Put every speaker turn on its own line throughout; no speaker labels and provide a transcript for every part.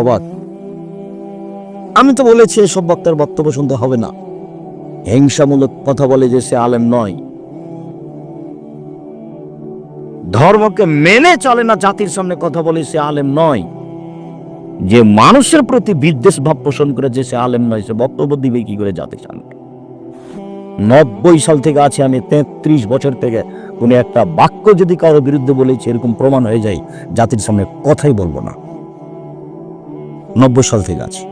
অবাক আমি তো বলেছি, এসব বক্তার বক্তব্য শুনতে হবে না। হিংসামূলক কথা বলে যে সে আলেম নয়। ধর্মকে মেনে চলে না জাতির সামনে কথা বলে সে আলেম নয়। যে মানুষের প্রতি বিদ্বেষ ভাব পোষণ করে যে সে আলেম নয়, সে বক্তব্য দিবে কি করে জাতির সামনে? নব্বই সাল থেকে আছে আমি, তেত্রিশ বছর থেকে কোনো একটা বাক্য যদি কারোর বিরুদ্ধে বলেছি এরকম প্রমাণ হয়ে যায়, জাতির সামনে কথাই বলব না। নব্বই সাল থেকে আছি।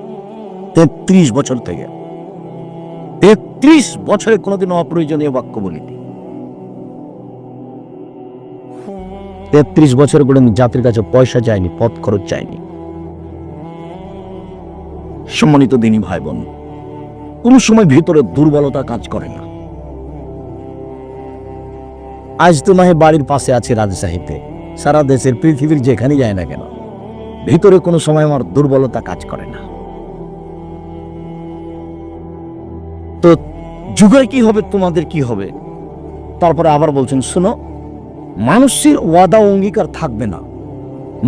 তেত্রিশ বছর থেকে। তেত্রিশ বছরে কোনোদিন অপ্রয়োজনীয় বাক্য বলিনি। তেত্রিশ বছর করে জাতির কাছে পয়সা চাইনি পথ খরচ চাইনি। সম্মানিত দিনী ভাই বোন কোন সময় ভিতরে দুর্বলতা কাজ করে না। আজ তো নয় বাড়ির পাশে আছে রাজশাহীতে। সারা দেশের পৃথিবীর যেখানে যায় না কেন। ভিতরে কোনো সময় আমার দুর্বলতা কাজ করে না। তো যুগে কি হবে, তোমাদের কি হবে? তারপরে আবার বলছেন, শোনো, মানুষের ওয়াদা অঙ্গীকার থাকবে না।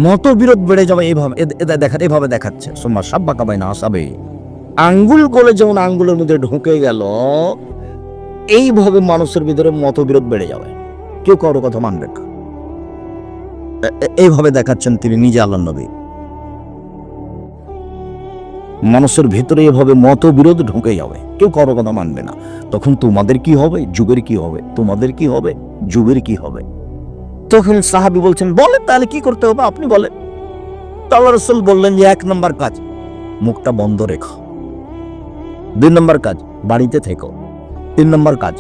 মতবিরোধ বেড়ে যাবে এইভাবে দেখা, এভাবে দেখাচ্ছে। সোমা সাব্বা কাবাই না আসাবে। আঙ্গুল গলে যেমন আঙ্গুলের মধ্যে ঢুকে গেল, এইভাবে মানুষের ভিতরে মতবিরোধ বেড়ে যাবে। কেউ কারও কথা মানবে না। এইভাবে দেখাচ্ছেন তিনি নিজে আল্লাহ নবী। মানুষের ভিতরে এভাবে মতবিরোধ ঢুকে যাবে। কেউ কারও কথা মানবে না। তখন তোমাদের কি হবে? যুগের কি হবে? তোমাদের কি হবে? যুগের কি হবে? তখন সাহাবি বলছেন, বলেন তাহলে কি করতে হবে? আপনি বলেন। রসুল বললেন যে, এক নম্বর কাজ, মুখটা বন্ধ রেখো। দুই নম্বর কাজ, বাড়িতে থেকো। তিন নম্বর কাজ,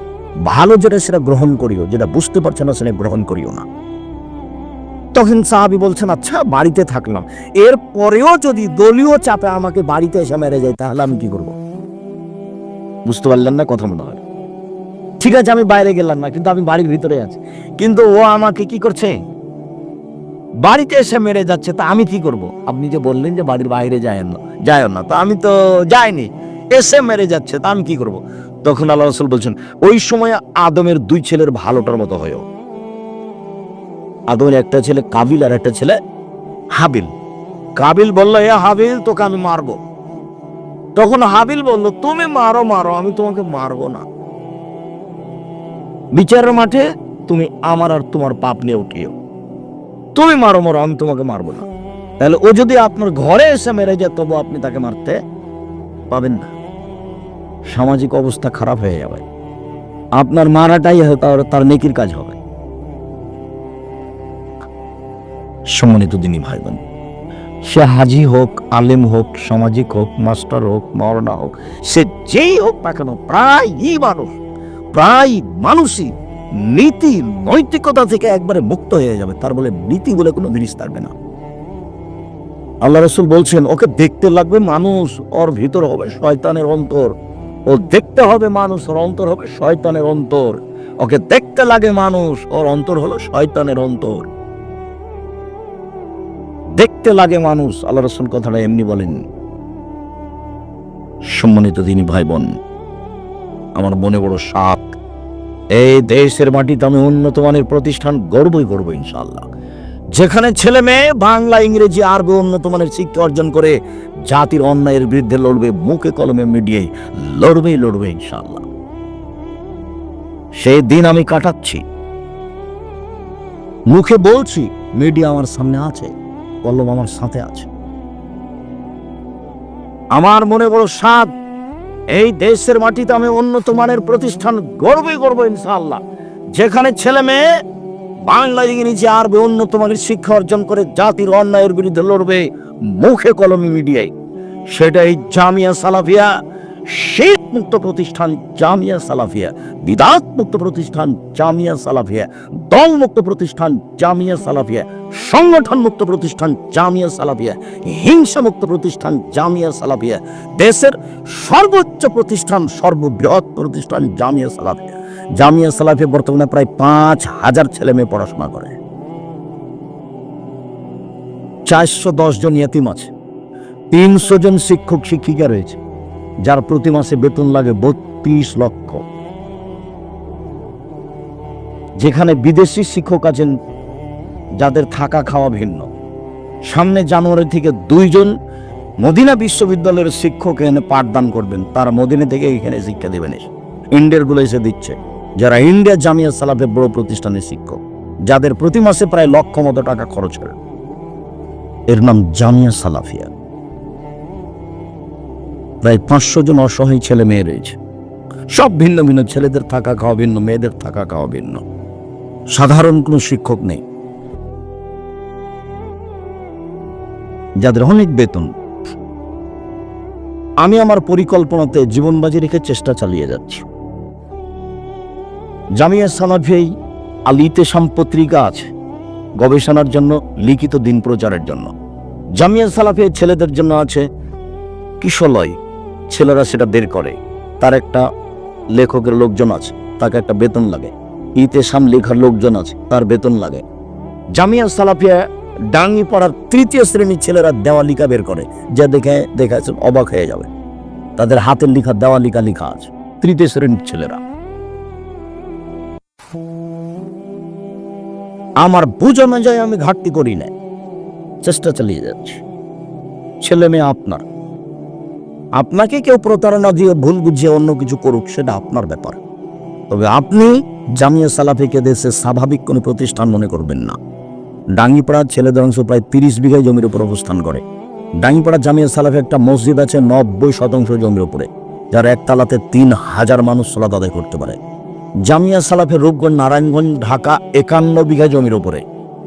ভালো যেটা সেটা গ্রহণ করিও। যেটা বুঝতে পারছ না সেটা গ্রহণ করিও না। তখন সাহাবি বলছেন আচ্ছা বাড়িতে থাকলাম। এর পরেও যদি দলীয় চাপে আমাকে বাড়িতে এসে মেরে যায়, তাহলে আমি কি করব? বুঝতে পারলেন না কথা মনে হয়। ঠিক আছে, আমি বাইরে গেলাম না, কিন্তু আমি বাড়ির ভিতরে আছি। কিন্তু ও আমাকে কি করছে? বাড়িতে এসে মেরে যাচ্ছে, তা আমি কি করব? আপনি যে বললেন যে বাড়ির বাইরে যায় না যায় না, তো আমি তো যাইনি। এসে মেরে যাচ্ছে, তা আমি কি করব? তখন আল্লাহ রসুল বলছেন, ওই সময় আদমের দুই ছেলের ভালোটার মতো হয়েও আদমের একটা ছেলে কাবিল আর একটা ছেলে হাবিল। কাবিল বলল, এ হাবিল, তোকে আমি মারবো। তখন হাবিল বলল, তুমি মারো মারো, আমি তোমাকে মারবো না। বিচারের মাঠে তুমি আমার আর তোমার পাপ নিয়ে উঠিও। তুমি মারো মারো, আমি তোমাকে মারবো না। তাহলে ও যদি আপনার ঘরে এসে মেরে যায়, তবু আপনি তাকে মারতে পাবেন না। সামাজিক অবস্থা খারাপ হয়ে যাবে। আপনার মারাটাই তার নেকির কাজ হবে। সম্মানিত দিনী ভাই বোন সে হাজি হোক, আলেম হোক, সামাজিক হোক, মাস্টার হোক, মরনা হোক, সে যেই হোক না কেন, প্রায়ই মানুষ প্রায় মানুষই নীতি, নৈতিকতা থেকে একবারে মুক্ত হয়ে যাবে। তার বলে নীতি বলে কোনো জিনিস থাকবে না। আল্লাহ রসুল বলছেন, ওকে দেখতে লাগবে মানুষ, ওর ভিতর হবে শয়তানের অন্তর। ও দেখতে হবে মানুষ, ওর অন্তর হবে শয়তানের অন্তর। ওকে দেখতে লাগে মানুষ, ওর অন্তর হলো শয়তানের অন্তর। দেখতে লাগে মানুষ, আল্লাহ রসুল কথাটা এমনি বলেন। সম্মানিত তিনি ভাই বোন আমার মনে বড় সাপ। এই দেশের মাটিতে আমি উন্নত মানের প্রতিষ্ঠান গর্বই করব ইনশাল্লাহ যেখানে ছেলে মেয়ে, বাংলা, ইংরেজি, আরবি উন্নত মানের শিক্ষা অর্জন করে জাতির অন্যায়ের বিরুদ্ধে লড়বে, মুখে কলমে মিডিয়ায় লড়বেই লড়বে ইনশাল্লাহ সেই দিন আমি কাটাচ্ছি। মুখে বলছি, মিডিয়া আমার সামনে আছে। কলম আমার সাথে আছে। আমার মনে বড় সাত এই দেশের মাটিতে আমি উন্নত মানের প্রতিষ্ঠান গর্বে গর্ব ইনশাল্লাহ যেখানে ছেলে মেয়ে বাংলা দিকে নিচে আরবে উন্নত মানের শিক্ষা অর্জন করে জাতির অন্যায়ের বিরুদ্ধে লড়বে মুখে কলমে মিডিয়ায়। সেটাই জামিয়া সালাফিয়া শেখ মুক্ত প্রতিষ্ঠান জামিয়া সালাফিয়া, বিদাত মুক্ত প্রতিষ্ঠান জামিয়া সালাফিয়া দল মুক্ত প্রতিষ্ঠান জামিয়া সালাফিয়া সংগঠন মুক্ত প্রতিষ্ঠান জামিয়া সালাফিয়া হিংসা মুক্ত প্রতিষ্ঠান জামিয়া সালাফিয়া, দেশের সর্বোচ্চ প্রতিষ্ঠান, সর্ববৃহৎ প্রতিষ্ঠান জামিয়া সালাফিয়া। জামিয়া সালাফিয়া বর্তমানে প্রায় পাঁচ হাজার ছেলে মেয়ে পড়াশোনা করে। চারশো দশ জন ইয়াতিম আছে। তিনশো জন শিক্ষক, শিক্ষিকা রয়েছে। যার প্রতি মাসে বেতন লাগে বত্রিশ লক্ষ। যেখানে বিদেশি শিক্ষক আছেন, যাদের থাকা খাওয়া ভিন্ন। সামনে জানুয়ারি থেকে দুইজন মদিনা বিশ্ববিদ্যালয়ের শিক্ষক এখানে পাঠদান করবেন। তারা মদিনা থেকে এখানে শিক্ষা দেবেন। এসে ইন্ডিয়ারগুলো এসে দিচ্ছে। যারা ইন্ডিয়া জামিয়া সালাফের বড় প্রতিষ্ঠানের শিক্ষক, যাদের প্রতি মাসে প্রায় লক্ষ মতো টাকা খরচ হয় এর নাম জামিয়া সালাফিয়া। প্রায় পাঁচশো জন অসহায় ছেলে মেয়ে রয়েছে। সব ভিন্ন ভিন্ন ছেলেদের থাকা খাওয়া ভিন্ন, মেয়েদের থাকা খাওয়া ভিন্ন। সাধারণ কোনো শিক্ষক নেই। যাদের অনেক বেতন। আমি আমার পরিকল্পনাতে জীবন বাজি রেখে চেষ্টা চালিয়ে যাচ্ছি। জামিয়া সালাফি আলিতে পত্রিকা আছে, গবেষণার জন্য, লিখিত দিন প্রচারের জন্য। জামিয়া সালাফিয়া ছেলেদের জন্য আছে কিশলয়। ছেলেরা সেটা বের করে। তার একটা লেখকের লোকজন আছে, তাকে একটা বেতন লাগে। ইতেসাম লেখার লোকজন আছে, তার বেতন লাগে। জামিয়া সালাফিয়া ডাঙ্গি পড়ার তৃতীয় শ্রেণির ছেলেরা দেওয়ালিকা বের করে, যা দেখে দেখে অবাক হয়ে যাবে। তাদের হাতের লেখা দেওয়ালিকা লেখা আছে, তৃতীয় শ্রেণির ছেলেরা। আমার বুঝ অনুযায়ী আমি ঘাটতি করি না চেষ্টা চালিয়ে যাচ্ছি। ছেলে মেয়ে আপনার। আপনাকে কেউ প্রতারণা দিয়ে ভুল বুঝিয়ে অন্য কিছু করুক, সেটা আপনার ব্যাপার। তবে আপনি জামিয়া সালাফিকে দেশের স্বাভাবিক কোনো প্রতিষ্ঠান মনে করবেন না। ডাঙ্গিপাড়ার ছেলেদের অংশ প্রায় তিরিশ বিঘায় জমির উপর অবস্থান করে। ডাঙ্গিপাড়া জামিয়া সালাফে একটা মসজিদ আছে নব্বই শতাংশ জমির উপরে, যার একতলাতে তিন হাজার মানুষ সলাত আদায় করতে পারে। জামিয়া সালাফের রূপগঞ্জ, নারায়ণগঞ্জ, ঢাকা একান্ন বিঘা জমির উপরে,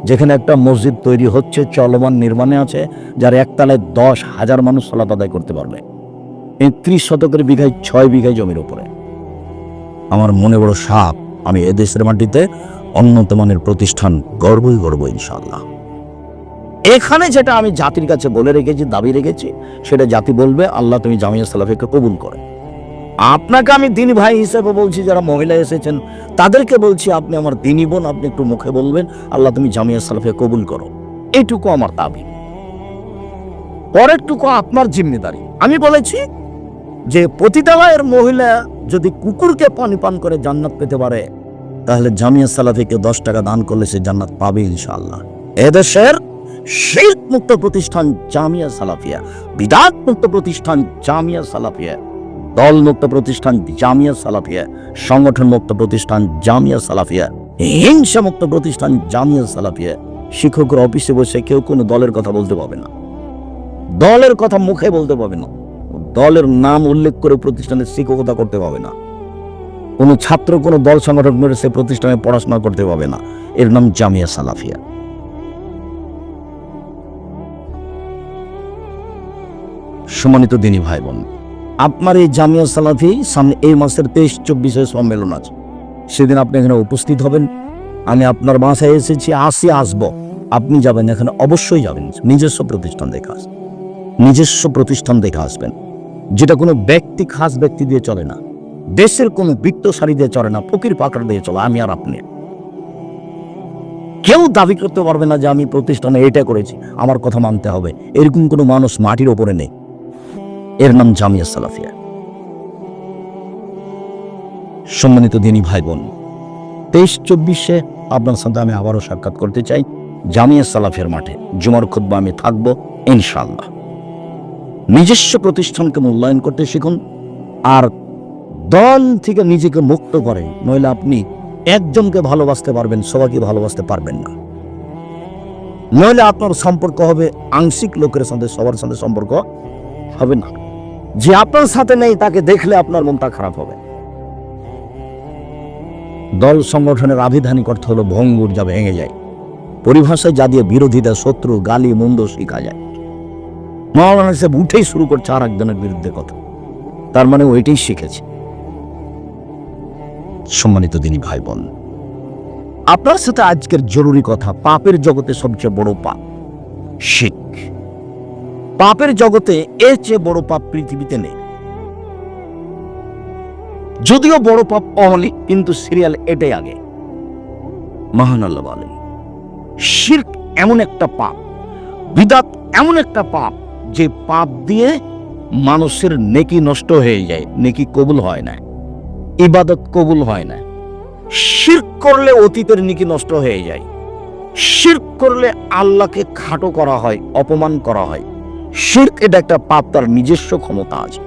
যেখানে একটা মসজিদ তৈরি হচ্ছে, চলমান নির্মাণে আছে, যার একতলায় দশ হাজার মানুষ সলাত আদায় করতে পারবে। এই ত্রিশ শতকের বিঘায় ছয় বিঘায় জমির উপরে। আমার মনে বড় সাপ আমি এদেশের মাটিতে উন্নত মানের প্রতিষ্ঠান গর্বই গর্ব ইনশাল্লাহ এখানে যেটা আমি জাতির কাছে বলে রেখেছি, দাবি রেখেছি, সেটা জাতি বলবে, আল্লাহ তুমি জামিয়া সালাফিকে কবুল করে। আপনাকে আমি দিন ভাই হিসেবে বলছি, যারা মহিলা এসেছেন, তাদেরকে বলছি, আপনি আমার দিনী বোন, আপনি একটু মুখে বলবেন, আল্লাহ তুমি জামিয়া সালাফে কবুল করো। এইটুকু আমার দাবি। পরেরটুকু আপনার জিম্মেদারি। আমি বলেছি যে পতিতালয়ের মহিলা যদি কুকুরকে পানি পান করে জান্নাত পেতে পারে, তাহলে জামিয়া সালাফিকে দশ টাকা দান করলে সে জান্নাত পাবে ইনশাআল্লাহ। এদেশের শিল্প মুক্ত প্রতিষ্ঠান জামিয়া সালাফিয়া বিদাত মুক্ত প্রতিষ্ঠান জামিয়া সালাফিয়া দল মুক্ত প্রতিষ্ঠান জামিয়া সালাফিয়া সংগঠন মুক্ত প্রতিষ্ঠান জামিয়া সালাফিয়া হিংসা মুক্ত প্রতিষ্ঠান জামিয়া সালাফিয়া। শিক্ষকের অফিসে বসে কেউ কোনো দলের কথা বলতে পারবে না। দলের কথা মুখে বলতে পারবে না। দলের নাম উল্লেখ করে প্রতিষ্ঠানের শিক্ষকতা করতে পারবে না। কোনো ছাত্র, কোনো দল সংগঠন করে সে প্রতিষ্ঠানে পড়াশোনা করতে পারবে না। এর নাম জামিয়া সালাফিয়া। সম্মানিত দিনী ভাই বোন আপনার এই জামিয়া সালাফি সামনে এই মাসের তেইশ চব্বিশে সম্মেলন আছে। সেদিন আপনি এখানে উপস্থিত হবেন। আমি আপনার বাসায় এসেছি, আসি, আসব। আপনি যাবেন এখানে, অবশ্যই যাবেন। নিজস্ব প্রতিষ্ঠান দেখে আসবেন নিজস্ব প্রতিষ্ঠান দেখে আসবেন। যেটা কোনো ব্যক্তি, খাস ব্যক্তি দিয়ে চলে না। দেশের কোনো বৃত্তশালী দিয়ে চলে না, ফকির পাকড় দিয়ে চলে, আমি আর আপনি। কেউ দাবি করতে পারবে না যে আমি প্রতিষ্ঠানে এটা করেছি, আমার কথা মানতে হবে। এরকম কোনো মানুষ মাটির ওপরে নেই। এর নাম জামিয়া সালাফিয়া। সম্মানিত দিনী ভাই বোন তেইশ চব্বিশে আপনার সাথে আমি আবারও সাক্ষাৎ করতে চাই জামিয়া সালাফের মাঠে। জুমার খুদ্া আমি থাকব ইনশাল্লাহ নিজস্ব প্রতিষ্ঠানকে মূল্যায়ন করতে শিখুন। আর দল থেকে নিজেকে মুক্ত করে, নইলে আপনি একজনকে ভালোবাসতে পারবেন, সবাইকে ভালোবাসতে পারবেন না। নইলে আপনার সম্পর্ক হবে, আংশিক লোকের সাথে, সবার সাথে সম্পর্ক হবে না। যে আপনার সাথে নেই, তাকে দেখলে আপনার মনটা খারাপ হবে। দল সংগঠনের আবিধানিক অর্থ হলো ভঙ্গুর যা ভেঙে যায়। পরিভাষায় যা দিয়ে বিরোধিতা শত্রু, গালি, মন্দ শেখা যায়। মৌলানা সাহেব উঠেই শুরু করছে আর একজনের বিরুদ্ধে কথা। তার মানে ওইটাই শিখেছে। সম্মানিত দিনী ভাই বোন আপনার সাথে আজকের জরুরি কথা পাপের জগতে সবচেয়ে বড় পাপ। শিখ। পাপের জগতে এর চেয়ে বড় পাপ পৃথিবীতে নেই। যদিও বড় পাপ অমলি কিন্তু সিরিয়াল এটাই আগে। মহান আল্লাহ বলে শির্ক এমন একটা পাপ বিদাত এমন একটা পাপ যে পাপ দিয়ে মানুষের নেকি নষ্ট হয়ে যায়, নেকি কবুল হয় না, ইবাদত কবুল হয় না। শির্ক করলে অতীতের নেকি নষ্ট হয়ে যায়। শির্ক করলে আল্লাহকে খাটো করা হয়, অপমান করা হয়। শির্ক এটা একটা পাপ, তার নিজস্ব ক্ষমতা আছে।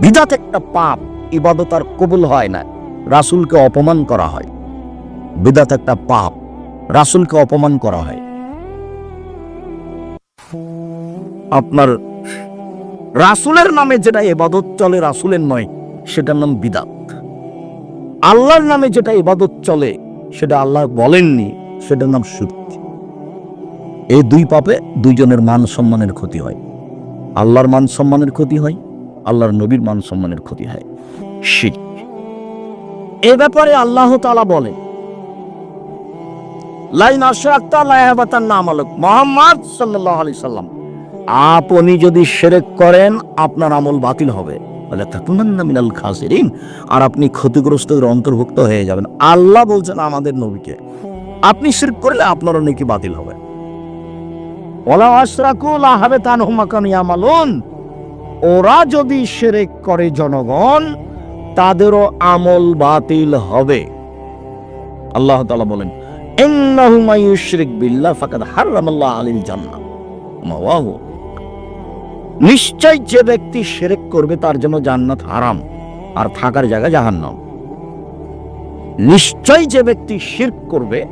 বিদাত একটা পাপ, ইবাদত আর কবুল হয় না, রাসূলকে অপমান করা হয়। বিদাত একটা পাপ, রাসূলকে অপমান করা হয়। আপনার রাসূলের নামে যেটা এবাদত চলে, রাসূলের নয়, সেটার নাম বিদাত। আল্লাহর নামে যেটা ইবাদত চলে, সেটা আল্লাহ বলেননি, সেটার নাম শিরক এই দুই পাপে দুইজনের মান সম্মানের ক্ষতি হয়। আল্লাহর মান সম্মানের ক্ষতি হয়, আল্লাহর নবীর মান সম্মানের ক্ষতি হয়। শিখ এ ব্যাপারে আল্লাহ তাআলা বলে, লাইন আশরাকতা লায়াবাতান নাম আলোক মোহাম্মদ সাল্লাল্লাহু আলাইহি সাল্লাম। আপনি যদি শিরক করেন, আপনার আমল বাতিল হবে। খাসিরিন। আর আপনি ক্ষতিগ্রস্তদের অন্তর্ভুক্ত হয়ে যাবেন। আল্লাহ বলছেন আমাদের নবীকে, আপনি শিরক করলে আপনারও নাকি বাতিল হবে। ওলা ওরা যদি শিরক করে জনগণ, তাদেরও আমল বাতিল হবে। আল্লাহ তাআলা বলেন, ইন্নাহু মাইয়ুশরিক বিল্লাহ ফাকাদ নিশ্চয় যে ব্যক্তি শিরক করবে তার জন্য জান্নাত হারাম আর থাকার জায়গা জাহান্নাম। নিশ্চয় যে ব্যক্তি শিরক করবে,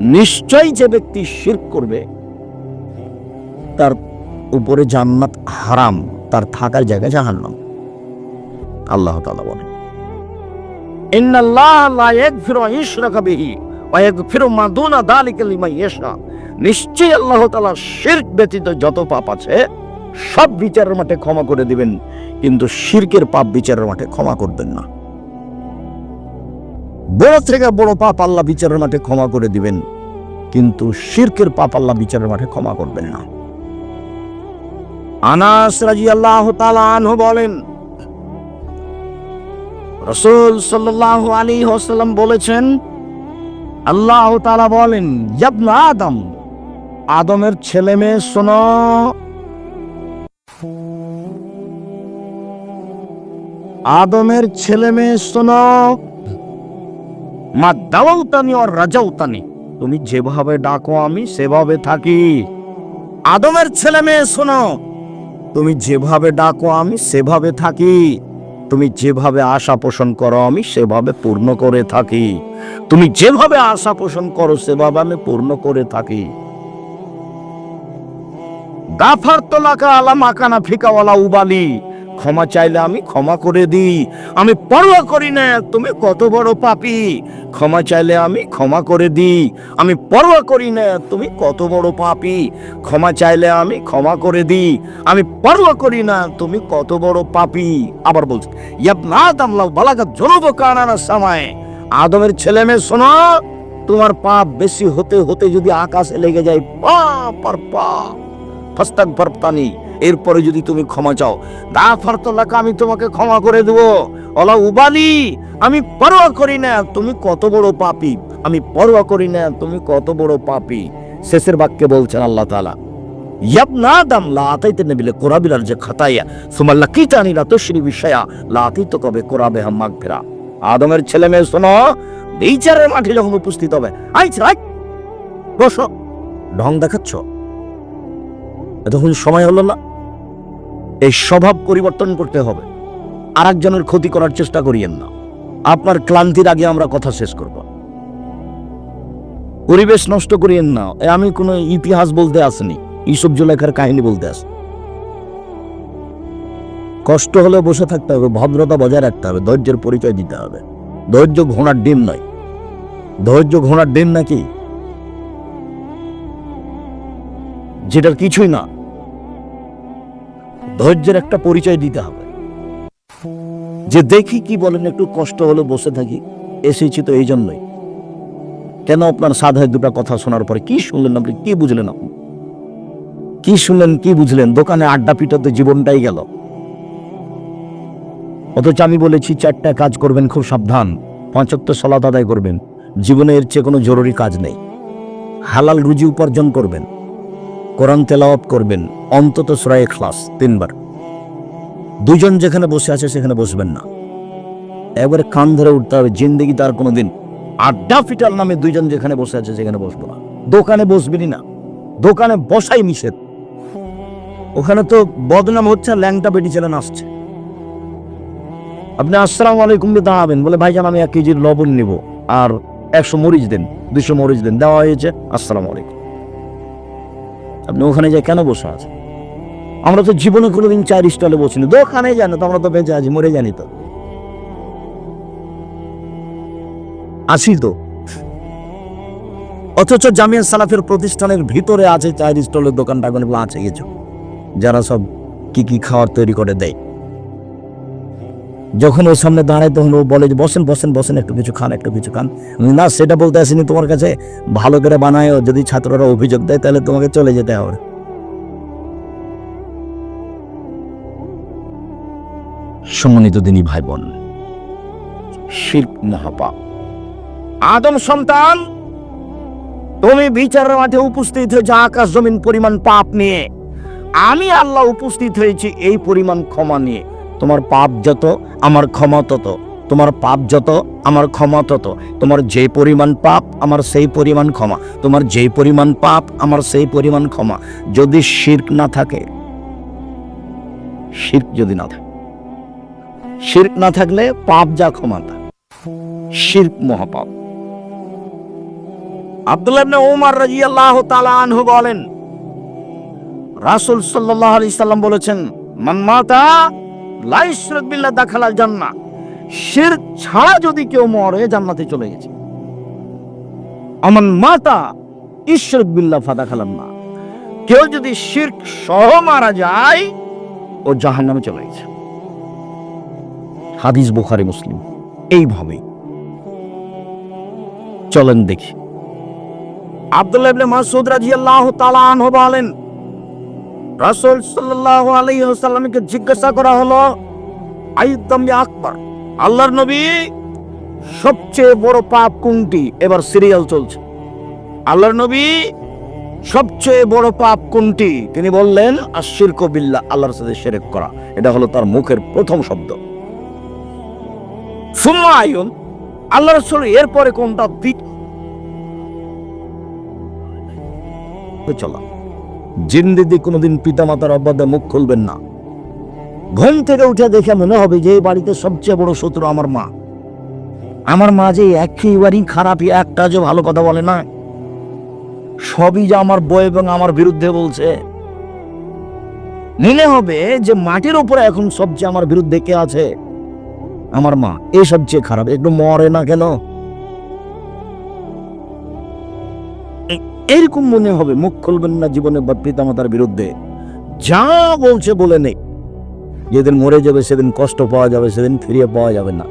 নিশ্চয় যে ব্যক্তি শিরক করবে, তার উপরে জান্নাত হারাম, তার থাকার জায়গা জাহান্নাম। আল্লাহ তাআলা নিশ্চয়ই আল্লাহ তাআলা ব্যতীত যত পাপ আছে সব বিচারের মাঠে ক্ষমা করে দিবেন, কিন্তু শিরকের পাপ বিচারের মাঠে ক্ষমা করবেন না। বড় থেকে বড় পাপ আল্লাহ বিচারের মাঠে ক্ষমা করে দিবেন, কিন্তু শিরকের পাপ আল্লাহ বিচারের মাঠে ক্ষমা করবেন না। আনাস রাদিয়াল্লাহু আল্লাহ আনহু বলেন, রসুল সাল্লাল্লাহু আলাইহি ওয়াসাল্লাম বলেছেন, আল্লাহ তাআলা বলেন আদম, আদমের ছেলে মেয়ে শোনো আদমের ছেলে মেয়ে শোনো। মা দাওয়াউতানি আর রাজাউতানি। তুমি যেভাবে ডাকো, আমি সেভাবে থাকি। আদমের ছেলে মেয়ে শোনো। তুমি যেভাবে ডাকো, আমি সেভাবে থাকি। তুমি যেভাবে আশা পোষণ করো, আমি সেভাবে পূর্ণ করে থাকি। তুমি যেভাবে আশা পোষণ করো, সেভাবে আমি পূর্ণ করে থাকি। গাফার তোলাকা আলা মাকানা ফিকাওয়ালা উবালি। ক্ষমা চাইলে আমি ক্ষমা করে দিই। আমি পরোয়া করি না, তুমি কত বড় পাপি। ক্ষমা চাইলে আমি ক্ষমা করে দিই। আমি পরোয়া করি না, তুমি কত বড় পাপি। ক্ষমা চাইলে আমি ক্ষমা করে দিই। আমি পরোয়া করি না, তুমি কত বড় পাপি। আবার বলছি ইয়াবনা আদম লাউ বালাগা জনব কানানা সামায় আদমের ছেলে মেয়ে, শোনো, তোমার পাপ বেশি হতে হতে যদি আকাশে লেগে যায়, পাপ আর পাপ। ফাস্তাক ফারতানি এরপরে যদি তুমি ক্ষমা চাও দা ফারতলাকা আমি তোমাকে ক্ষমা করে দেবো। অলা উবালি, আমি পরোয়া করি না, তুমি কত বড় পাপি। আমি পরোয়া করি না, তুমি কত বড় পাপী। শেষের বাক্যে বলছেন আল্লাহ তাআলা, ইয়াবনা আদম লা আতাইতে নবিলে কোরাবিলার যে খাতাইয়া সুমাল্লা কিতানি লা তুশরি বিশায়া লা আতাইতো কবে কোরাবে হাম মাগফিরা। আদমের ছেলে মেয়ে, শোনো, বিচারের মাঠে যখন উপস্থিত হবে চাই বসো। ঢং দেখাচ্ছ? এতক্ষণ সময় হলো না? এই স্বভাব পরিবর্তন করতে হবে। আর একজনের ক্ষতি করার চেষ্টা করিয়েন না। আপনার ক্লান্তির আগে আমরা কথা শেষ করব। পরিবেশ নষ্ট করিয়েন না। আমি কোনো ইতিহাস বলতে আসিনি। ইসব জুলেখার কাহিনী বলতে আস। কষ্ট হলে বসে থাকতে হবে, ভদ্রতা বজায় রাখতে হবে, ধৈর্যের পরিচয় দিতে হবে। ধৈর্য ঘোড়ার ডিম নয়। ধৈর্য ঘোড়ার ডিম নাকি? যেটার কিছুই না। ধৈর্যের একটা পরিচয় দিতে হবে। যে দেখি কি বলেন, একটু কষ্ট হলে, বসে থাকি, এসেছি তো এই জন্যই কেন আপনার সাধায় দুটা কথা শোনার পরে? কি শুনলেন আপনি? কি বুঝলেন আপনি? কি শুনলেন, কি বুঝলেন? দোকানে আড্ডা পিটাতে জীবনটাই গেল। অথচ আমি বলেছি, চারটা কাজ করবেন, খুব সাবধান। পঁচাত্তর সলাত আদায় করবেন। জীবনের চেয়ে কোনো জরুরি কাজ নেই। হালাল রুজি উপার্জন করবেন। কোরআন তেলাওয়াত করবেন, অন্তত সুরায় ক্লাস তিনবার। দুজন যেখানে বসে আছে সেখানে বসবেন না। একবারে কান ধরে উঠতে হবে, জিন্দেগি তার কোনোদিন আড্ডা ফিটাল নামে দুইজন যেখানে বসে আছে সেখানে বসবো না। দোকানে বসবি না। দোকানে বসাই নিষেধ। ওখানে তো বদনাম হচ্ছে ল্যাংটা বেটি ছেলে আসছে আপনি আসসালাম আলাইকুম দাঁড়াবেন, বলে, ভাইজান, আমি এক কেজির লবণ নিব, আর একশো মরিচ দেন দুশো মরিচ দেন। দেওয়া হয়েছে, আসসালামু আলাইকুম। আপনি ওখানে যাই কেন বসে আছেন? আমরা তো জীবনে কোনোদিন চার স্টলে বসিনি। দোকানে জানো তো, আমরা তো বেঁচে আছি, মরে জানি তো। আসি তো। অথচ জামিয়া সালাফের প্রতিষ্ঠানের ভিতরে আছে চায়ের স্টলের দোকানটা আছে কিছু। যারা সব কি কি খাওয়ার তৈরি করে দেয়। যখন ওর সামনে দাঁড়ায় তখন ও বলে যে, বসেন বসেন বসেন, একটু কিছু খান, একটু কিছু খান। না, সেটা বলতে আসিনি। তোমার কাছে ভালো করে বানায় যদি ছাত্ররা অভিযোগ দেয়, তাহলে তোমাকে চলে যেতে হবে। সম্মানিত দিনী ভাই বোন শিল্প নাহাপা আদম সন্তান, তুমি বিচারের মাঠে উপস্থিত হয়েছে, আকাশ, জমিন, পরিমাণ পাপ নিয়ে। আমি আল্লাহ উপস্থিত হয়েছি এই পরিমাণ ক্ষমা নিয়ে। তোমার পাপ যত, আমার ক্ষমা তত। তোমার পাপ যত, আমার ক্ষমা তত। তোমার যে পরিমাণ পাপ, আমার সেই পরিমাণ ক্ষমা। তোমার যে পরিমাণ পাপ, আমার সেই পরিমাণ ক্ষমা। যদি শির্ক না থাকে, শির্ক যদি না থাকে, শির্ক না থাকলে পাপ যা ক্ষমতা শির্ক মহাপাপ। আব্দুল্লাহ ওমর রাদিয়াল্লাহু তাআলা আনহু বলেন, রাসূল সাল্লাল্লাহু আলাইহি সাল্লাম বলেছেন, মান দাখালাল জান্নাহ শিরক ছাড়া যদি কেউ মরে, জান্নাতে চলে গেছে। আমান মাতা ইশরাক বিল্লাহ ফাদাখালান না। কেউ যদি শিরক সহ মারা যায়, ও জাহান্নামে চলে গেছে। হাদিস বুখারী, মুসলিম। এইভাবে চলেন দেখি। আব্দুল্লাহ ইবনে মাসউদ রাদিয়াল্লাহু তাআলা আনহু বলেন রাসূল সাল্লাল্লাহু আলাইহি ওয়াসাল্লামকে জিজ্ঞাসা করা হলো আইদাম্বি আকবার, আল্লাহর নবী সবচেয়ে বড় পাপ কোনটি? এবার সিরিয়াল চলছে। আল্লাহর নবী সবচেয়ে বড় পাপ কোনটি? তিনি বললেন আশিরক কবিল্লা আল্লাহর সাথে শিরক করা। এটা হলো তার মুখের প্রথম শব্দ। সুম্মা আল্লাহ রাসূল এরপরে কোনটা? চলা। জিন্দিদি কোনোদিন পিতা মাতার অবাধে মুখ খুলবেন না। ঘুম থেকে উঠে দেখে মনে হবে যে এই বাড়িতে সবচেয়ে বড় শত্রু আমার মা। আমার মা যে একেবারেই খারাপ একটা যে ভালো কথা বলে না। সবই যে আমার বই এবং আমার বিরুদ্ধে বলছে। নিলে হবে যে মাটির উপরে এখন সবচেয়ে আমার বিরুদ্ধে কে আছে? আমার মা, এ সবচেয়ে খারাপ, একটু মরে না কেন? এরকম মনে হবে, মুখ খুলবেন না জীবনে বা পিতামাতার বিরুদ্ধে। যা বলছে বলে নেই। যেদিন মরে যাবে, সেদিন কষ্ট পাওয়া যাবে, সেদিন ফিরিয়ে পাওয়া যাবে না।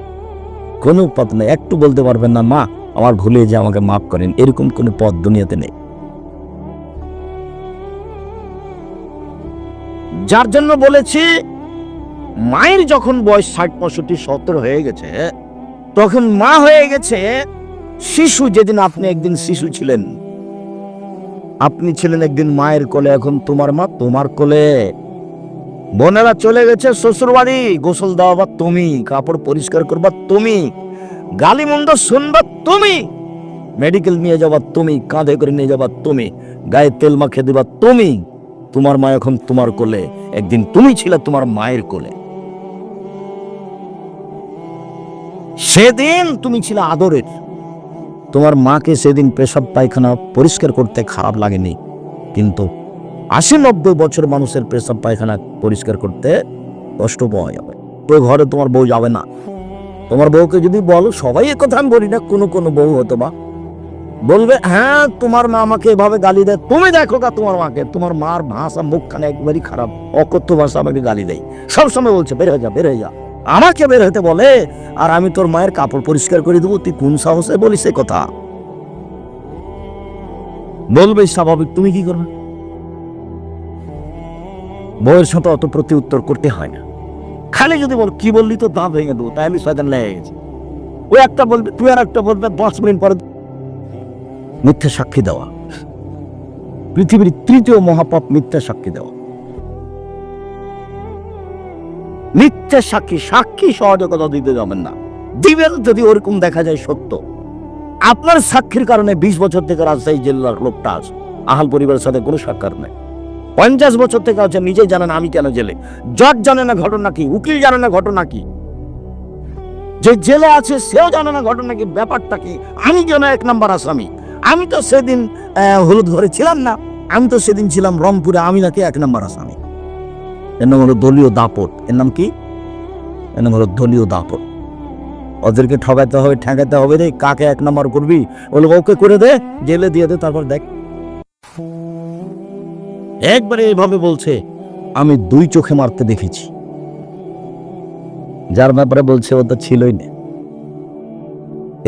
কোনো পথ নেই, একটু বলতে পারবেন না, মা, আমার ভুলে যে আমাকে মাফ করেন। এরকম কোনো পথ দুনিয়াতে নেই। যার জন্য বলেছি, মায়ের যখন বয়স ষাট, পঁয়ষট্টি, সত্তর হয়ে গেছে, তখন মা হয়ে গেছে শিশু, যেদিন আপনি একদিন শিশু ছিলেন। আপনি ছিলেন একদিন মায়ের কোলে, এখন তোমার মা তোমার কোলে। বোনেরা চলে গেছে শ্বশুর বাড়ি গোসল দেওয়া তুমি, কাপড় পরিষ্কার করবা তুমি, গালি মন্দ শুনবা তুমি, মেডিকেল নিয়ে যাবা তুমি, কাঁধে করে নিয়ে যাবা তুমি, গায়ে তেল মাখে দিবা তুমি, তোমার মা এখন তোমার কোলে, একদিন তুমি ছিলে তোমার মায়ের কোলে। সেদিন তুমি ছিলে আদরের। তোমার মাকে সেদিন পেশাব পায়খানা পরিষ্কার করতে খারাপ লাগেনি। কিন্তু আশি নব্বই বছর মানুষের পেশাব পায়খানা পরিষ্কার করতে কষ্ট পাওয়া যাবে ওই ঘরে তোমার বউ যাবে না। তোমার বউকে যদি বলো, সবাই একথা আমি বলি না, কোনো কোনো বউ হতো বা। বলবে হ্যাঁ তোমার মা আমাকে এভাবে গালি দেয়। তুমি দেখো কা তোমার মাকে। তোমার মার ভাষা মুখখানে একবারই খারাপ, অকথ্য ভাষা আমাকে গালি দেয়। সবসময় বলছে, বের হয়ে যা, বের হয়ে যা। আমাকে বের হতে বলে, আর আমি তোর মায়ের কাপড় পরিষ্কার করে দেবো, তুই কোন সাহসে বলিস সে কথা? বলবে, স্বাভাবিক, তুমি কি করবে? বউয়ের সাথে অত প্রতি উত্তর করতে হয় না। খালি যদি বল, কি বললি তো? দাঁত ভেঙে দেবো, তাই আমি শয়তান লেগে গেছি। ও একটা বলবে, তুই আর একটা বলবে, দশ মিনিট পরে মিথ্যা সাক্ষী দেওয়া। পৃথিবীর তৃতীয় মহাপাপ মিথ্যা সাক্ষী দেওয়া। মিথ্যা সাক্ষী সাক্ষী কথা দিতে যাবেন না। দিবেন যদি ওরকম দেখা যায় সত্য। আপনার সাক্ষীর কারণে বিশ বছর থেকে রাজশাহী জেলার লোকটা আছে। আহাল পরিবারের সাথে কোনো সাক্ষাৎ নেই। পঞ্চাশ বছর থেকে আছে নিজেই জানেন আমি কেন জেলে। জজ জানে না ঘটনা কি, উকিল জানে না ঘটনা কি। যে জেলে আছে, সেও জানে না ঘটনা কি, ব্যাপারটা কি। আমি কেন এক নাম্বার আসামি? আমি তো সেদিন হলুদ ঘরে ছিলাম না। আমি তো সেদিন ছিলাম রংপুরে, আমি নাকি এক নাম্বার আসামি। এর নাম হলো দলীয় দাপট। এর নাম কি? এর নাম হলো দলীয় দাপট। ওদেরকে ঠকাতে হবে ঠেকাতে হবে রে। কাকে এক নম্বর করবি? বলে, ওকে করে দে, জেলে দিয়ে দে, তারপর দেখ। একবারে এইভাবে বলছে, আমি দুই চোখে মারতে দেখেছি। যার ব্যাপারে বলছে, ও তো ছিলই না।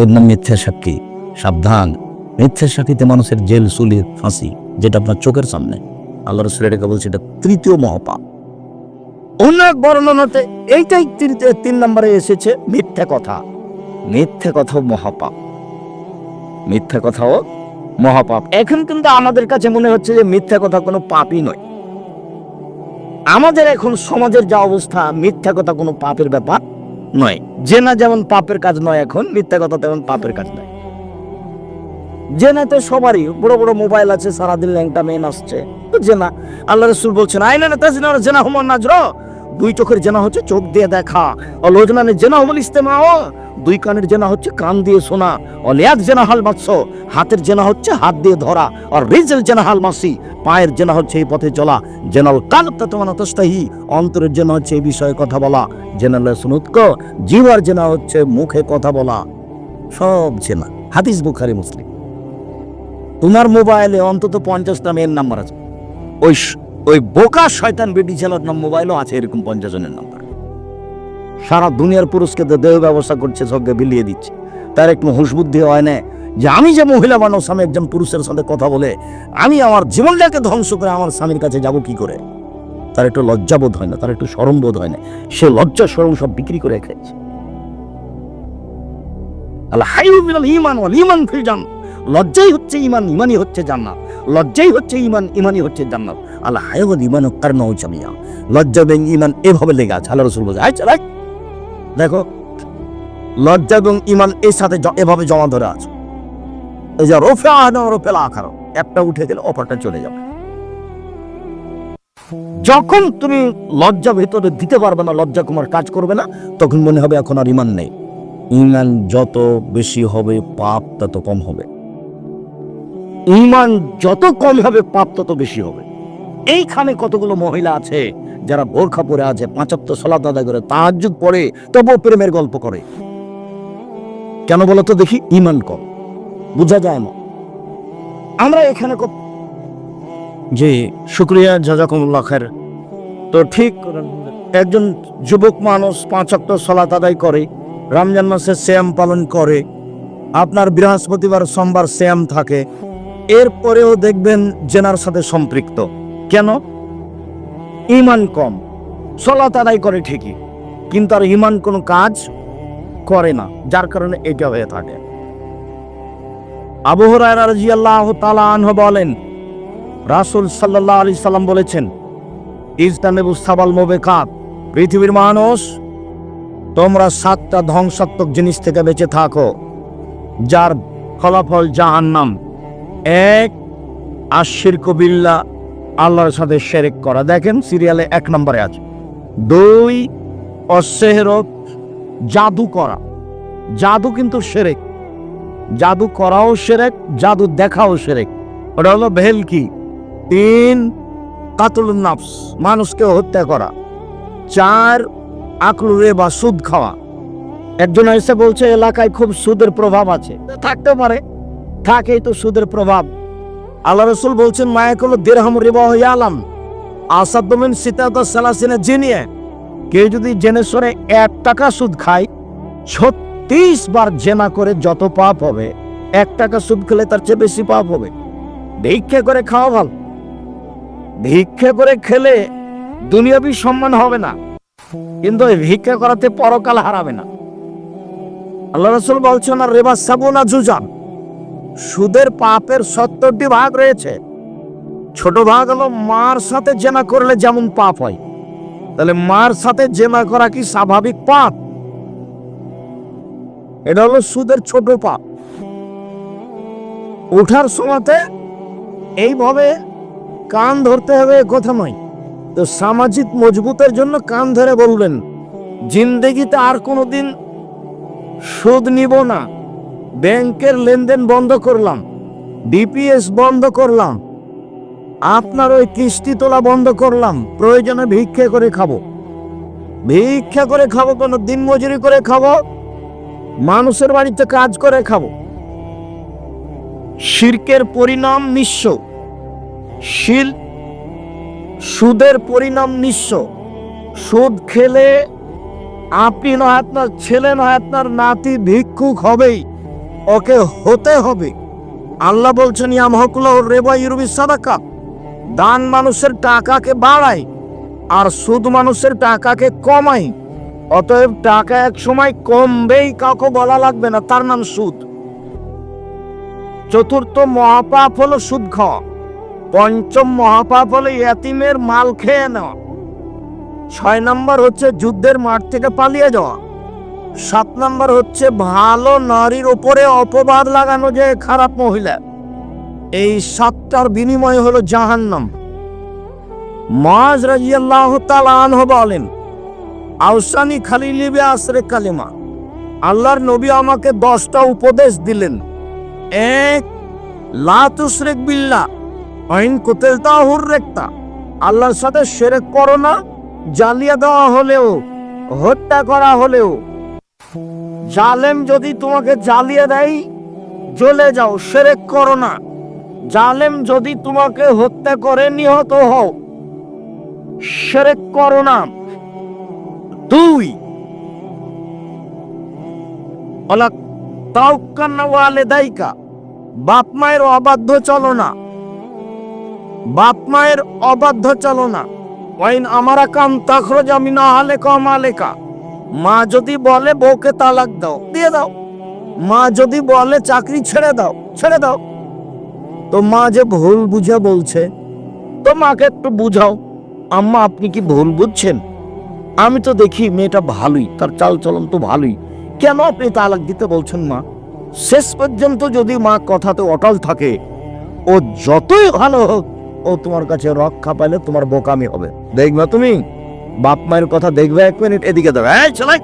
এর নাম মিথ্যা সাক্ষী। সাবধান। মিথ্যা সাক্ষীতে মানুষের জেল সুলির ফাঁসি, যেটা আপনার চোখের সামনে। আল্লাহ রসুলের বলছে, এটা তৃতীয় মহাপাপ। অন্য এক বর্ণনাতে এইটাই তিন নম্বরে এসেছে মিথ্যা কথা। মিথ্যা কথাও মহাপাপ। মিথ্যা কথাও মহাপাপ। এখন কিন্তু আমাদের কাছে মনে হচ্ছে যে মিথ্যা কথা কোনো পাপই নয়। আমাদের এখন সমাজের যা অবস্থা, মিথ্যা কথা কোনো পাপের ব্যাপার নয়। জেনা যেমন পাপের কাজ নয় এখন, মিথ্যা কথা তেমন পাপের কাজ নয়। জেনা তো সবারই, বড় বড় মোবাইল আছে, সারাদিন ল্যাংটা মেন আসছে। জেনা আল্লাহ রসুল বলছেন আইনা নেতা জেনা জেনা হুমন নাজর। দুই চোখের জেনা হচ্ছে চোখ দিয়ে দেখা। অলোজনানের জেনা হবল ইস্তেমা দুই কানের জেনা হচ্ছে কান দিয়ে শোনা। অলিয়াদ জেনা হাল মাৎস, হাতের জেনা হচ্ছে হাত দিয়ে ধরা। আর রিজেল জেনা হাল মাসি, পায়ের জেনা হচ্ছে এই পথে চলা। জেনাল কালতা তোমার তস্তাহি, অন্তরের জেনা হচ্ছে এই বিষয়ে কথা বলা। জেনাল সুনুৎক জিওয়ার জেনা হচ্ছে মুখে কথা বলা। সব জেনা, হাদিস বুখারি, মুসলিম। তোমার মোবাইলে অন্তত পঞ্চাশটা মেয়ের নাম্বার আছে। ওই ওই বোকা শয়তান বেটি ছেলের নাম মোবাইলও আছে এরকম পঞ্চাশ জনের নাম্বার। সারা দুনিয়ার পুরুষকে দেহ ব্যবস্থা করছে সবকে বিলিয়ে দিচ্ছে। তার একটু হুঁশ বুদ্ধি হয় না যে আমি যে মহিলা মানুষ, আমি একজন পুরুষের সাথে কথা বলে আমি আমার জীবনটাকে ধ্বংস করে আমার স্বামীর কাছে যাব কি করে? তার একটু লজ্জাবোধ হয় না, তার একটু সরম বোধ হয় না। সে লজ্জা সরম সব বিক্রি করে খেয়েছে ইমান লজ্জাই হচ্ছে ইমান ইমানই হচ্ছে জান্নাত লজ্জাই হচ্ছে ইমান ইমানই হচ্ছে জান্নাত আল্লাহ লজ্জা এবং ইমান এভাবে লেগে আছে। আল্লাহ রসুল বলছে আচ্ছা রাখ দেখো, লজ্জা এবং ইমান এর সাথে এভাবে জমা ধরে আছে। এই যে রোফে আনো রোফে একটা উঠে গেলে অপরটা চলে যাবে। যখন তুমি লজ্জা ভেতরে দিতে পারবে না, লজ্জা কুমার কাজ করবে না, তখন মনে হবে এখন আর ইমান নেই। ইমান যত বেশি হবে, পাপ তত কম হবে। ইমান যত কম হবে, পাপ তত বেশি হবে। এইখানে কতগুলো মহিলা আছে যারা বোরখা পরে আছে পাঁচাত্তর সলাত আদায় করে তাহাজ্জুদ পড়ে তবুও প্রেমের গল্প করে। কেন বলো তো দেখি? ইমান কম। বোঝা যায় না। আমরা এখানে জি শুক্রিয়া জাজাকুমুল্লাহ খের তো ঠিক একজন যুবক মানুষ পাঁচাত্তর সলাত আদায় করে রমজান মাসে শ্যাম পালন করে আপনার বৃহস্পতিবার সোমবার শ্যাম থাকে এরপরেও দেখবেন জেনার সাথে সম্পৃক্ত। কেন? ইমান কম। সলাত আদায় করে ঠিকই, কিন্তু আর ইমান কোনো কাজ করে না, যার কারণে এটা হয়ে থাকে। আবু হুরায়রা রাদিয়াল্লাহু তাআলা বলেন, রাসূল সাল্লাল্লাহু আলাইহি সাল্লাম বলেছেন ইজতানেবু সাবাল মুবিকাত, পৃথিবীর মানুষ, তোমরা সাতটা ধ্বংসাত্মক জিনিস থেকে বেঁচে থাকো, যার ফলাফল জাহান্নাম। এক আশির কবিল্লা আল্লাহর সাথে শেরেক করা। দেখেন সিরিয়ালে এক নম্বরে আছে। দুই অসেহরত জাদু করা। জাদু কিন্তু সেরেক জাদু করাও সেরেক জাদু দেখাও সেরেক ওটা হলো ভেলকি তিন কাতুল নাফস মানুষকে হত্যা করা। চার আকলুরে বা সুদ খাওয়া। একজন এসে বলছে, এলাকায় খুব সুদের প্রভাব আছে। থাকতে পারে। থাকেই তো সুদের প্রভাব। আল্লাহ রসুল বলছেন, মায়াকুল দেড়হাম রিবা হইয়া আলাম। আসাদমিন সীতাত সালাসিনে জিনিয়ে, কেউ যদি জেনে শুনে এক টাকা সুদ খায়, ছত্রিশ বার জেনা করে যত পাপ হবে, এক টাকা সুদ খেলে তার চেয়ে বেশি পাপ হবে। ভিক্ষে করে খাওয়া ভালো। ভিক্ষে করে খেলে দুনিয়াবি সম্মান হবে না। কিন্তু ভিক্ষা করাতে পরকাল হারাবে না। আল্লাহ রসুল বলছেন, আর রেবা সাবুনা জুজান। সুদের পাপের সত্তরটি ভাগ রয়েছে। ছোট ভাগ হলো মার সাথে জেনা করলে যেমন পাপ হয়। তাহলে মার সাথে জেনা করা কি স্বাভাবিক পাপ? এটা হলো সুদের ছোট পাপ।
ওঠার সময়তে এইভাবে কান ধরতে হবে কথা নয়। তো সামাজিক মজবুতের জন্য কান ধরে বলবেন জিন্দেগিতে আর কোনোদিন সুদ নিব না। ব্যাংকের লেনদেন বন্ধ করলাম, ডিপিএস বন্ধ করলাম, আপনার ওই কিস্তি তোলা বন্ধ করলাম, প্রয়োজনে ভিক্ষা করে খাব। ভিক্ষা করে খাব কোনো, দিন মজুরি করে খাব, মানুষের বাড়িতে কাজ করে খাব। শির্কের পরিণাম নিঃস্ব, শিল সুদের পরিণাম নিঃস্ব, সুদ খেলে আপনি নয়, আপনার ছেলে নয়, আপনার নাতি ভিক্ষুক হবেই। ওকে হতে হবে। আল্লাহ বলছেন ইয়ামহকুল্লাহ রেবা ইউরবি সাদাকা। দান মানুষের টাকাকে বাড়ায় আর সুদ মানুষের টাকাকে কমায়। অতএব টাকা এক সময় কমবেই, কাউকে বলা লাগবে না, তার নাম সুদ। চতুর্থ মহাপাপ হলো সুদ খাওয়া। পঞ্চম মহাপাপ হলো এতিমের মাল খেয়ে নেওয়া। ছয় নম্বর হচ্ছে যুদ্ধের মাঠ থেকে পালিয়ে যাওয়া। সাত নম্বর হচ্ছে, ভালো নারীর ওপরে অপবাদ লাগানো যে খারাপ মহিলা, এই সাতটার বিনিময় হলো জাহান্নাম। মাজ রাজিয়াল্লাহ তালাহ বলেন, আউসানি খালি লিবে আসরে কালেমা, আল্লাহর নবী আমাকে দশটা উপদেশ দিলেন। এক লাতুসরেক বিল্লা আইন কোতেলতা হুর রেখতা আল্লাহর সাথে সেরেক করো না, জ্বালিয়ে দেওয়া হলেও, হত্যা করা হলেও জালেম যদি তোমাকে জ্বালিয়ে দেয়, জ্বলে যাও, সেরেক করো না। জালেম যদি তোমাকে হত্যা করে, নিহত হও, সেরেক করো না। দুই ওলা তাওকান্না ওয়ালে দাইকা বাপ মায়ের অবাধ্য চলো না। বাপ মায়ের অবাধ্য চলো না। ওয়াইন আমারা কাম তাখরজ আমি না আলেকা মা যদি বলে বউকে তালাক দাও, দিয়ে দাও। মা যদি বলে চাকরি ছেড়ে দাও ছেড়ে দাও। তো মা যে ভুল বুঝে বলছে, তো মাকে একটু বুঝাও। আম্মা, আপনি কি ভুল বুঝছেন? আমি তো দেখি মেয়েটা ভালোই, তার চাল চলন তো ভালোই। কেন আপনি তালাক দিতে বলছেন মা? শেষ পর্যন্ত যদি মা কথাতে অটল থাকে, ও যতই ভালো হোক, ও তোমার কাছে রক্ষা পাইলে তোমার বোকামি হবে। দেখবা তুমি? বাপ মায়ের কথা দেখবে এক মিনিট, এদিকে দেবে এই চলাই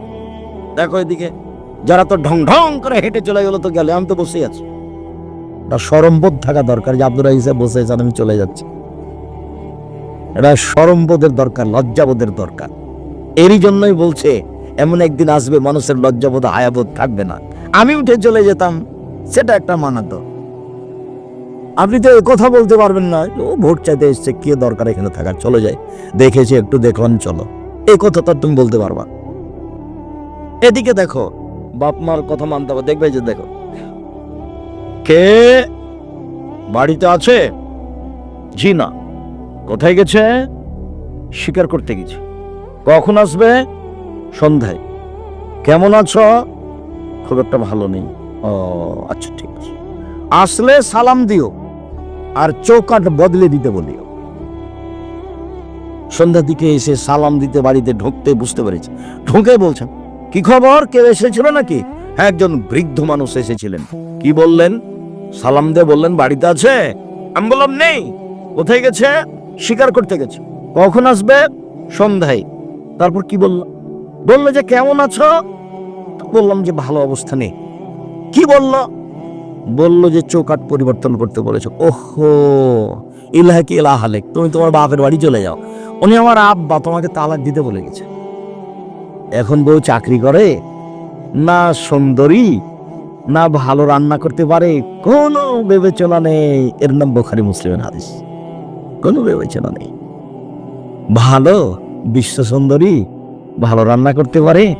দেখো এদিকে। যারা তো ঢং ঢং করে হেঁটে চলে গেলো তো গেলে, আমি তো বসেই আছি। এটা থাকা দরকার যে আব্দুল হিসেবে বসে আছেন, আমি চলে যাচ্ছি। এটা সরম্বোধের দরকার, লজ্জাবোধের দরকার। এরই জন্যই বলছে, এমন একদিন আসবে, মানুষের লজ্জাবোধ, হায়াবোধ থাকবে না। আমি উঠে চলে যেতাম। সেটা একটা মানাতো। আপনি তো কথা বলতে পারবেন না। ও ভোট চাইতে এসছে, কি দরকার এখানে থাকার? চলে যায় দেখেছি, একটু দেখুন, চলো। এই আর তুমি বলতে পারবা এদিকে দেখো, বাপ মার কথা মানতে হবে। দেখবে যে দেখো। কে বাড়িতে আছে? জি না। কোথায় গেছে? শিকার করতে গেছে। কখন আসবে? সন্ধ্যায়। কেমন আছো? খুব একটা ভালো নেই। ও আচ্ছা ঠিক আছে। আসলে সালাম দিও। আর চৌকাট বদলে দিতে বলিও। সন্ধ্যার দিকে এসে সালাম দিতে বাড়িতে ঢুকতে বুঝতে পেরেছে। ঢুকে বলছেন, কি খবর? কেউ এসেছিল নাকি? হ্যাঁ একজন বৃদ্ধ মানুষ এসেছিলেন। কি বললেন? সালাম দিয়ে বললেন, বাড়িতে আছে? আমি বললাম, নেই। কোথায় গেছে? শিকার করতে গেছে। কখন আসবে? সন্ধ্যায়। তারপর কি বলল? বলল যে কেমন আছো? বললাম যে ভালো অবস্থা নেই। কি বলল? বলল যে চৌকাট পরিবর্তন করতে বলেছ। ওহো, ইলাহ কি ইলাহ হালেক, তুমি তোমার বাপের বাড়ি চলে যাও। উনি আমার আব্বা, তোমাকে তালাক দিতে বলে গেছে। এখন বউ চাকরি করে, না সুন্দরী, না ভালো রান্না করতে পারে, কোনো বিবেচনা নেই। এর নাম বোখারি মুসলিমের হাদিস। কোনো বিবেচনা নেই। ভালো, বিশ্ব সুন্দরী, ভালো রান্না করতে পারে